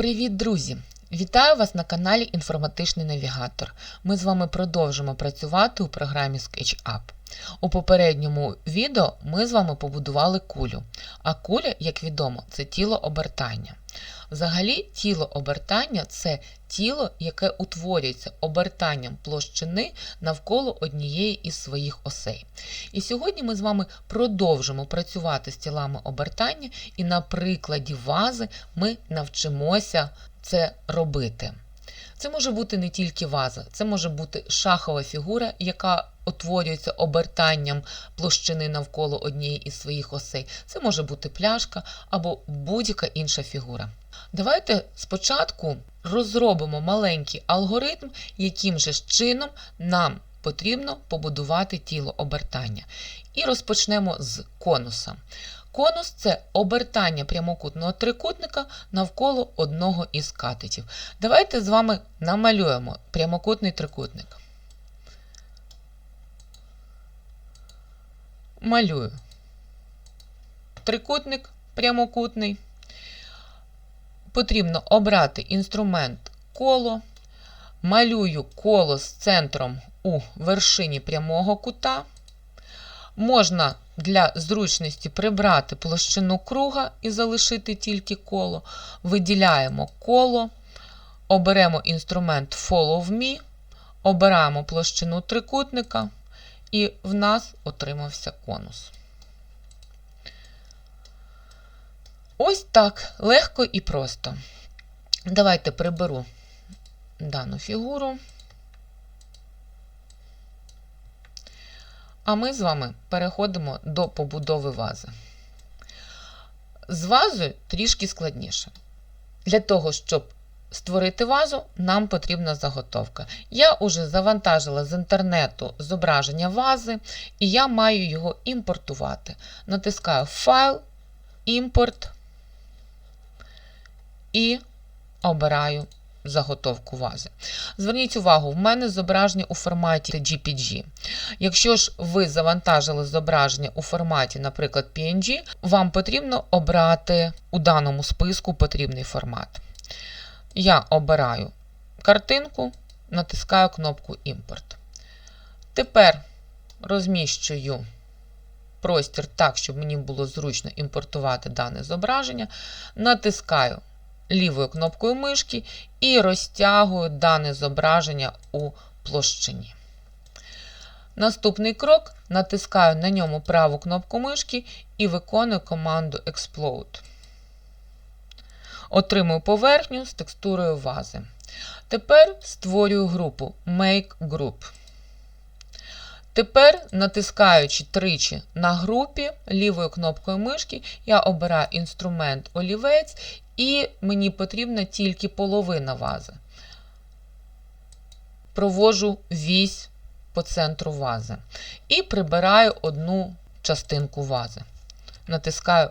Привіт, друзі! Вітаю вас на каналі Інформатичний навігатор. Ми з вами продовжимо працювати у програмі SketchUp. У попередньому відео ми з вами побудували кулю. А куля, як відомо, це тіло обертання. Взагалі, тіло обертання це тіло, яке утворюється обертанням площини навколо однієї із своїх осей. І сьогодні ми з вами продовжимо працювати з тілами обертання, і на прикладі вази ми навчимося це робити. Це може бути не тільки ваза, це може бути шахова фігура, яка утворюється обертанням площини навколо однієї із своїх осей. Це може бути пляшка або будь-яка інша фігура. Давайте спочатку розробимо маленький алгоритм, яким же чином нам потрібно побудувати тіло обертання. І розпочнемо з конуса. Конус це обертання прямокутного трикутника навколо одного із катетів. Давайте з вами намалюємо прямокутний трикутник. Малюю. Трикутник прямокутний. Потрібно обрати інструмент коло. Малюю коло з центром у вершині прямого кута. Можна для зручності прибрати площину круга і залишити тільки коло. Виділяємо коло, оберемо інструмент Follow Me, обираємо площину трикутника, і в нас отримався конус. Ось так легко і просто. Давайте приберу дану фігуру. А ми з вами переходимо до побудови вази. З вазою трішки складніше. Для того, щоб створити вазу, нам потрібна заготовка. Я вже завантажила з інтернету зображення вази, і я маю його імпортувати. Натискаю Файл, Імпорт і обираю заготовку вази. Зверніть увагу, в мене зображення у форматі GPG. Якщо ж ви завантажили зображення у форматі, наприклад, PNG, вам потрібно обрати у даному списку потрібний формат. Я обираю картинку, натискаю кнопку Імпорт. Тепер розміщую простір так, щоб мені було зручно імпортувати дане зображення. Натискаю лівою кнопкою мишки і розтягую дане зображення у площині. Наступний крок натискаю на ньому праву кнопку мишки і виконую команду Explode. Отримую поверхню з текстурою вази. Тепер створюю групу Make Group. Тепер, натискаючи тричі на групі лівою кнопкою мишки, я обираю інструмент олівець, і мені потрібна тільки половина вази. Провожу вісь по центру вази. І прибираю одну частинку вази. Натискаю,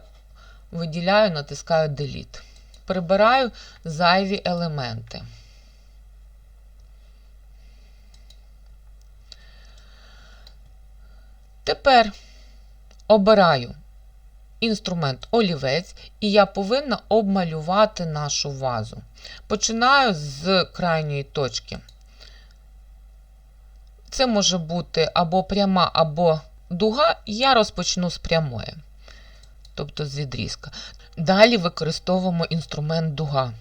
виділяю, натискаю Delete. Прибираю зайві елементи. Тепер обираю інструмент олівець, і я повинна обмалювати нашу вазу. Починаю з крайньої точки. Це може бути або пряма, або дуга, я розпочну з прямої, тобто з відрізка. Далі використовуємо інструмент дуга.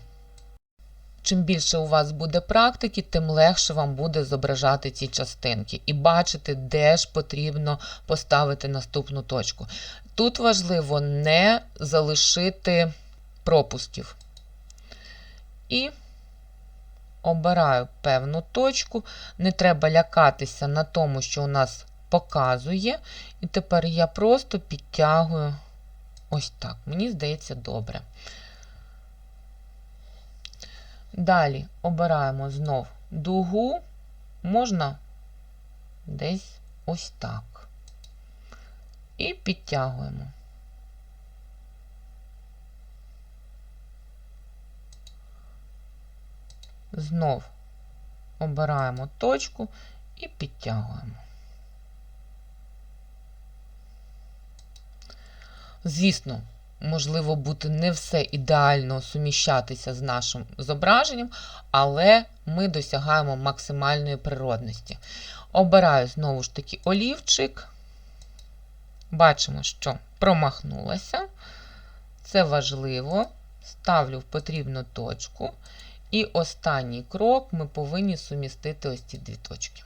Чим більше у вас буде практики, тим легше вам буде зображати ці частинки і бачити, де ж потрібно поставити наступну точку. Тут важливо не залишити пропусків. І обираю певну точку. Не треба лякатися на тому, що у нас показує. І тепер я просто підтягую ось так. Мені здається, добре. Далі обираємо знов дугу, можна десь ось так. І підтягуємо. Знов обираємо точку і підтягуємо. Звісно, можливо, бути не все ідеально суміщатися з нашим зображенням, але ми досягаємо максимальної природності. Обираю знову ж таки олівчик. Бачимо, що промахнулася. Це важливо. Ставлю в потрібну точку. І останній крок ми повинні сумістити ось ці дві точки.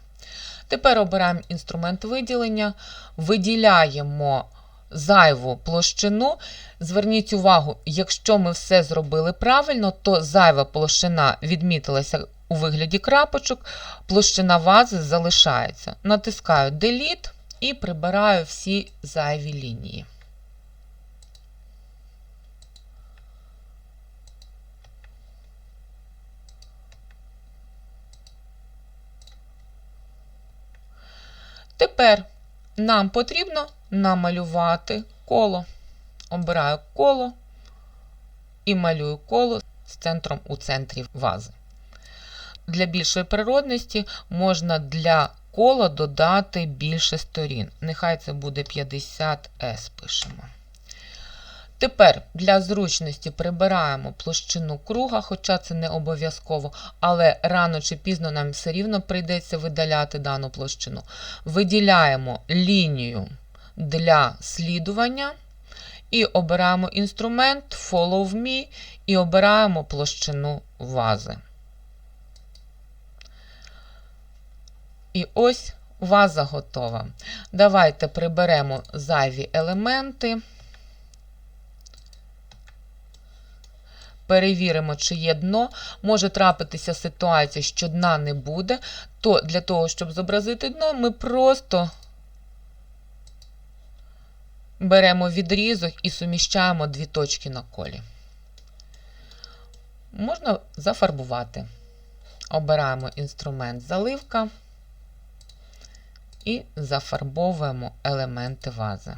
Тепер обираємо інструмент виділення, виділяємо зайву площину. Зверніть увагу, якщо ми все зробили правильно, то зайва площина відмітилася у вигляді крапочок, площина вази залишається. Натискаю Delete і прибираю всі зайві лінії. Тепер нам потрібно намалювати коло. Обираю коло і малюю коло з центром у центрі вази. Для більшої природності можна для кола додати більше сторін. Нехай це буде 50S пишемо. Тепер для зручності прибираємо площину круга, хоча це не обов'язково, але рано чи пізно нам все рівно прийдеться видаляти дану площину. Виділяємо лінію для слідування і обираємо інструмент Follow Me і обираємо площину вази. І ось ваза готова. Давайте приберемо зайві елементи. Перевіримо, чи є дно. Може трапитися ситуація, що дна не буде, то для того, щоб зобразити дно, ми просто беремо відрізок і суміщаємо дві точки на колі. Можна зафарбувати. Обираємо інструмент заливка і зафарбовуємо елементи вази.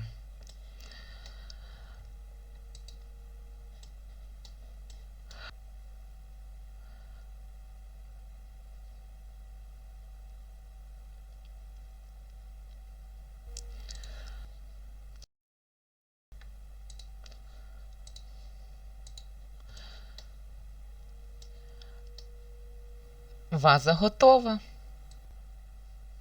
Ваза готова.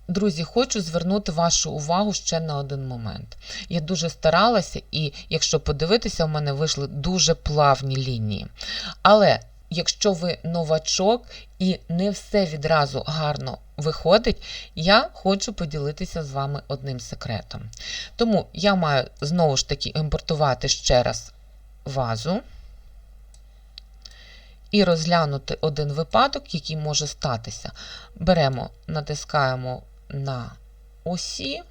Друзі, хочу звернути вашу увагу ще на один момент. Я дуже старалася, і якщо подивитися, у мене вийшли дуже плавні лінії. Але якщо ви новачок і не все відразу гарно виходить, я хочу поділитися з вами одним секретом. Тому я маю знову ж таки імпортувати ще раз вазу і розглянути один випадок, який може статися. Беремо, натискаємо на осі,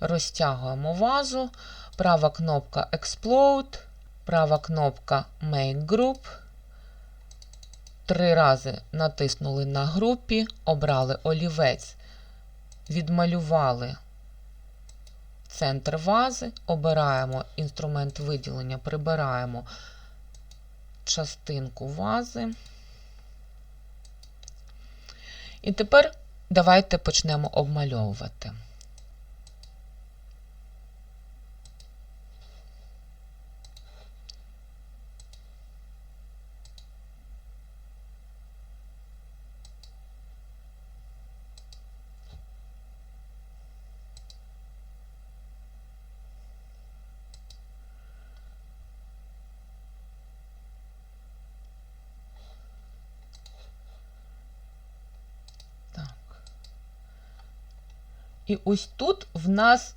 розтягуємо вазу, права кнопка Explode, права кнопка Make Group. Три рази натиснули на групі, обрали олівець, відмалювали центр вази, обираємо інструмент виділення, прибираємо частинку вази. І тепер давайте почнемо обмальовувати. І ось тут в нас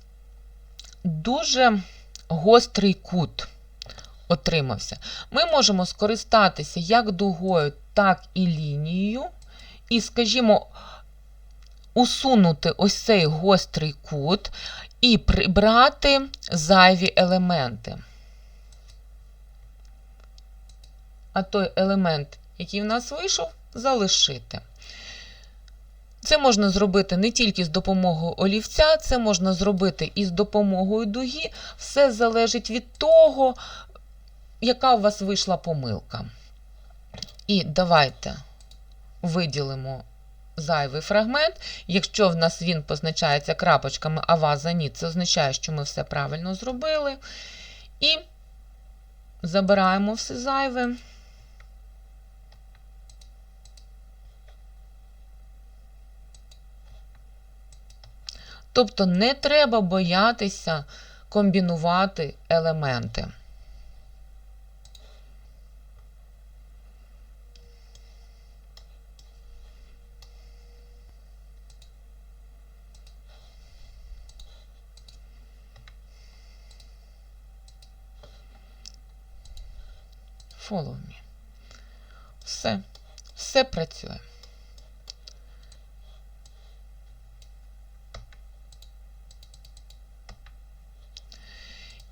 дуже гострий кут отримався. Ми можемо скористатися як дугою, так і лінією. І, скажімо, усунути ось цей гострий кут і прибрати зайві елементи. А той елемент, який в нас вийшов, залишити. Це можна зробити не тільки з допомогою олівця, це можна зробити і з допомогою дуги. Все залежить від того, яка у вас вийшла помилка. І давайте виділимо зайвий фрагмент. Якщо в нас він позначається крапочками, а ваза ні, це означає, що ми все правильно зробили. І Забираємо все зайве. Тобто не треба боятися комбінувати елементи. Follow me. Все. Все працює.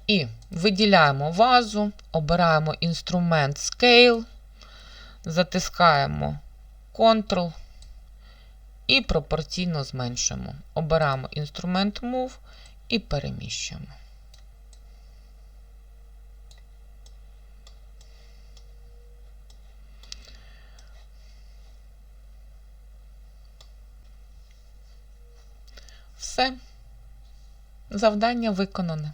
І виділяємо вазу, обираємо інструмент Scale, затискаємо Ctrl і пропорційно зменшуємо. Обираємо інструмент Move і переміщуємо. Все. Завдання виконане.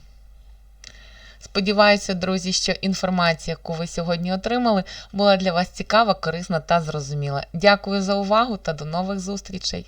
Сподіваюся, друзі, що інформація, яку ви сьогодні отримали, була для вас цікава, корисна та зрозуміла. Дякую за увагу та до нових зустрічей!